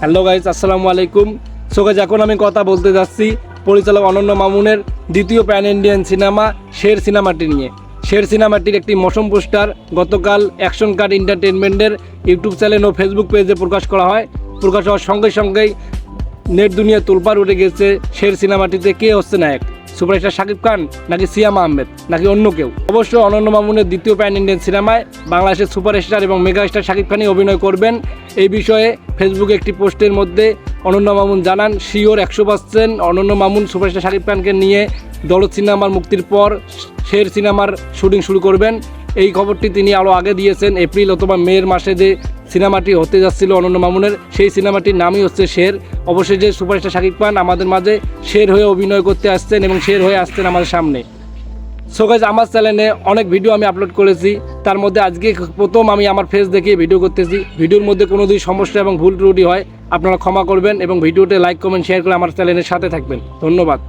Hello guys আসসালামু আলাইকুম so guys এখন আমি কথা বলতে যাচ্ছি পরিচালক অনন্য মামুনের দ্বিতীয় প্যান ইন্ডিয়ান সিনেমা শের সিনেমাটি নিয়ে। শের সিনেমাটির একটি মৌসুম পোস্টার গতকাল অ্যাকশন কার্ড এন্টারটেনমেন্টের ইউটিউব চ্যানেল ও ফেসবুক পেজে প্রকাশ করা হয়। প্রকাশ হওয়ার সঙ্গে সঙ্গেই নেট দুনিয়া তোলপার উঠে গেছে শের সিনেমাটিতে কে হচ্ছে নায়ক? সুপারস্টার শাকিব খান, নাকি সিয়াম আহমেদ, নাকি অন্য কেউ? অবশ্য অনন্য মামুনের দ্বিতীয় প্যান ইন্ডিয়ান সিনেমায় বাংলাদেশের সুপারস্টার এবং মেগাস্টার শাকিব খানই অভিনয় করবেন। এই বিষয়ে ফেসবুকে একটি পোস্টের মধ্যে অনন্য মামুন জানান, শিওর একশো পার্সেন্ট অনন্য মামুন সুপারস্টার শাকিব খানকে নিয়ে দলত সিনেমার মুক্তির পর শের সিনেমার শুটিং শুরু করবেন। এই খবরটি তিনি আরও আগে দিয়েছেন, এপ্রিল অথবা মের মাসে যে সিনেমাটি হতে যাচ্ছিল অনন্য মামুনের, সেই সিনেমাটির নামই হচ্ছে শের। অবশ্যই যে সুপারস্টার শাকিব খান আমাদের মাঝে শের হয়ে অভিনয় করতে আসছেন এবং শের হয়ে আসছেন আমাদের সামনে। সো আমার চ্যানেলে অনেক ভিডিও আমি আপলোড করেছি। তার মধ্যে আজকে প্রথম আমি আমার ফেস দেখিয়ে ভিডিও করতেছি। ভিডিওর মধ্যে কোনো যদি সমস্যা এবং ভুল ত্রুটি হয়, আপনারা ক্ষমা করবেন এবং ভিডিওতে লাইক কমেন্ট শেয়ার করে আমার চ্যানেলের সাথে থাকবেন। ধন্যবাদ।